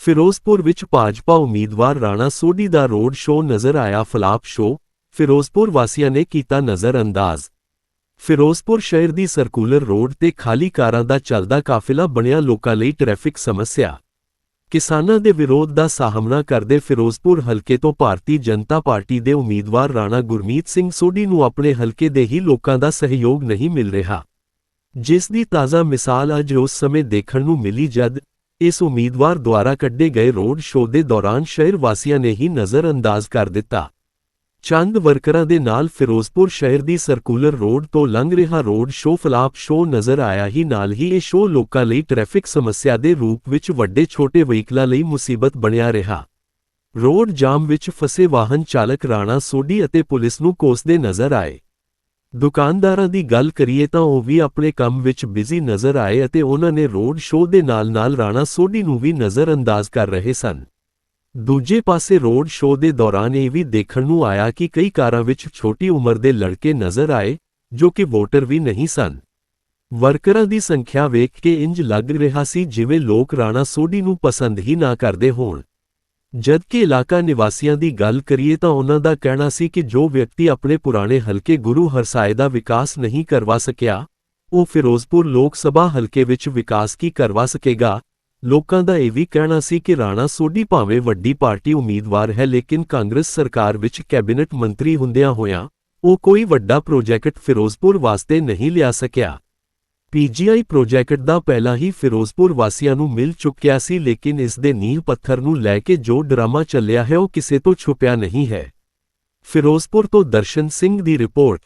ਫਿਰੋਜ਼ਪੁਰ ਵਿੱਚ ਭਾਜਪਾ ਉਮੀਦਵਾਰ ਰਾਣਾ ਸੋਢੀ ਦਾ ਰੋਡ ਸ਼ੋਅ ਨਜ਼ਰ ਆਇਆ। ਫਲਾਪ ਸ਼ੋਅ, ਫਿਰੋਜ਼ਪੁਰ ਵਾਸੀਆਂ ਨੇ ਕੀਤਾ ਨਜ਼ਰ ਅੰਦਾਜ਼ ਫਿਰੋਜ਼ਪੁਰ ਸ਼ਹਿਰ ਦੀ ਸਰਕੂਲਰ ਰੋਡ ਤੇ ਖਾਲੀ ਕਾਰਾਂ ਦਾ ਚੱਲਦਾ ਕਾਫਿਲਾ ਬਣਿਆ ਲੋਕਾਂ ਲਈ ਟ੍ਰੈਫਿਕ ਸਮੱਸਿਆ। ਕਿਸਾਨਾਂ ਦੇ ਵਿਰੋਧ ਦਾ ਸਾਹਮਣਾ ਕਰਦੇ ਫਿਰੋਜ਼ਪੁਰ ਹਲਕੇ ਤੋਂ ਭਾਰਤੀ ਜਨਤਾ ਪਾਰਟੀ ਦੇ ਉਮੀਦਵਾਰ ਰਾਣਾ ਗੁਰਮੀਤ ਸਿੰਘ ਸੋਢੀ ਨੂੰ ਆਪਣੇ ਹਲਕੇ ਦੇ ਹੀ ਲੋਕਾਂ ਦਾ ਸਹਿਯੋਗ ਨਹੀਂ ਮਿਲ ਰਿਹਾ। ਜਿਸ ਦੀ ਤਾਜ਼ਾ ਮਿਸਾਲ ਅੱਜ ਉਸ ਸਮੇਂ ਦੇਖਣ ਨੂੰ ਮਿਲੀ ਜਦ ਇਸ ਉਮੀਦਵਾਰ ਦੁਆਰਾ ਕੱਢੇ ਗਏ ਰੋਡ ਸ਼ੋਅ ਦੇ ਦੌਰਾਨ ਸ਼ਹਿਰ ਵਾਸੀਆਂ ਨੇ ਹੀ ਨਜ਼ਰ ਅੰਦਾਜ਼ ਕਰ ਦਿੱਤਾ। ਚੰਦ ਵਰਕਰਾਂ ਦੇ ਨਾਲ ਫਿਰੋਜ਼ਪੁਰ ਸ਼ਹਿਰ ਦੀ ਸਰਕੂਲਰ ਰੋਡ ਤੋਂ ਲੰਘ ਰਿਹਾ ਰੋਡ ਸ਼ੋਅ ਫਲਾਪ ਸ਼ੋਅ ਨਜ਼ਰ ਆਇਆ ਹੀ ਨਾਲ ਹੀ ਇਹ ਸ਼ੋਅ ਲੋਕਾਂ ਲਈ ਟ੍ਰੈਫਿਕ ਸਮੱਸਿਆ ਦੇ ਰੂਪ ਵਿੱਚ ਵੱਡੇ ਛੋਟੇ ਵਹੀਕਲਾਂ ਲਈ ਮੁਸੀਬਤ ਬਣਿਆ ਰਿਹਾ। ਰੋਡ ਜਾਮ ਵਿੱਚ ਫਸੇ ਵਾਹਨ ਚਾਲਕ ਰਾਣਾ ਸੋਢੀ ਅਤੇ ਪੁਲਿਸ ਨੂੰ ਕੋਸਦੇ ਨਜ਼ਰ ਆਏ। ਦੁਕਾਨਦਾਰਾਂ ਦੀ ਗੱਲ ਕਰੀਏ ਤਾਂ ਉਹ ਵੀ ਆਪਣੇ ਕੰਮ ਵਿੱਚ ਬਿਜ਼ੀ ਨਜ਼ਰ ਆਏ ਅਤੇ ਉਹਨਾਂ ਨੇ ਰੋਡ ਸ਼ੋਅ ਦੇ ਨਾਲ-ਨਾਲ ਰਾਣਾ ਸੋਢੀ ਨੂੰ ਵੀ ਨਜ਼ਰ ਅੰਦਾਜ਼ ਕਰ ਰਹੇ ਸਨ। ਦੂਜੇ ਪਾਸੇ ਰੋਡ ਸ਼ੋਅ ਦੇ ਦੌਰਾਨ ਇਹ ਵੀ ਦੇਖਣ ਨੂੰ ਆਇਆ ਕਿ ਕਈ ਕਾਰਾਂ ਵਿੱਚ ਛੋਟੀ ਉਮਰ ਦੇ ਲੜਕੇ ਨਜ਼ਰ ਆਏ, ਜੋ ਕਿ ਵੋਟਰ ਵੀ ਨਹੀਂ ਸਨ। ਵਰਕਰਾਂ ਦੀ ਸੰਖਿਆ ਵੇਖ ਕੇ ਇੰਜ ਲੱਗ ਰਿਹਾ ਸੀ ਜਿਵੇਂ ਲੋਕ ਰਾਣਾ ਸੋਢੀ ਨੂੰ ਪਸੰਦ ਹੀ ਨਾ ਕਰਦੇ ਹੋਣ। ਜਦਕਿ ਇਲਾਕਾ ਨਿਵਾਸੀਆਂ ਦੀ ਗੱਲ ਕਰੀਏ ਤਾਂ ਉਹਨਾਂ ਦਾ ਕਹਿਣਾ ਸੀ ਕਿ ਜੋ ਵਿਅਕਤੀ ਆਪਣੇ ਪੁਰਾਣੇ ਹਲਕੇ ਗੁਰੂ ਹਰਸਾਏ ਦਾ ਵਿਕਾਸ ਨਹੀਂ ਕਰਵਾ ਸਕਿਆ, ਉਹ ਫਿਰੋਜ਼ਪੁਰ ਲੋਕ ਸਭਾ ਹਲਕੇ ਵਿੱਚ ਵਿਕਾਸ ਕੀ ਕਰਵਾ ਸਕੇਗਾ ਲੋਕਾਂ ਦਾ ਇਹ ਵੀ ਕਹਿਣਾ ਸੀ ਕਿ ਰਾਣਾ ਸੋਢੀ ਭਾਵੇਂ ਵੱਡੀ ਪਾਰਟੀ ਉਮੀਦਵਾਰ ਹੈ, ਲੇਕਿਨ ਕਾਂਗਰਸ ਸਰਕਾਰ ਵਿੱਚ ਕੈਬਨਿਟ ਮੰਤਰੀ ਹੁੰਦਿਆਂ ਹੋਇਆਂ ਉਹ ਕੋਈ ਵੱਡਾ ਪ੍ਰੋਜੈਕਟ ਫਿਰੋਜ਼ਪੁਰ ਵਾਸਤੇ ਨਹੀਂ ਲਿਆ ਸਕਿਆ। ਪੀਜੀਆਈ ਪ੍ਰੋਜੈਕਟ ਦਾ ਪਹਿਲਾਂ ਹੀ ਫਿਰੋਜ਼ਪੁਰ ਵਾਸੀਆਂ ਨੂੰ ਮਿਲ ਚੁੱਕਿਆ ਸੀ, ਲੇਕਿਨ ਇਸ ਦੇ ਨੀਂਹ ਪੱਥਰ ਨੂੰ ਲੈ ਕੇ ਜੋ ਡਰਾਮਾ ਚੱਲਿਆ ਹੈ ਉਹ ਕਿਸੇ ਤੋਂ ਛੁਪਿਆ ਨਹੀਂ ਹੈ। ਫਿਰੋਜ਼ਪੁਰ ਤੋਂ ਦਰਸ਼ਨ ਸਿੰਘ ਦੀ ਰਿਪੋਰਟ।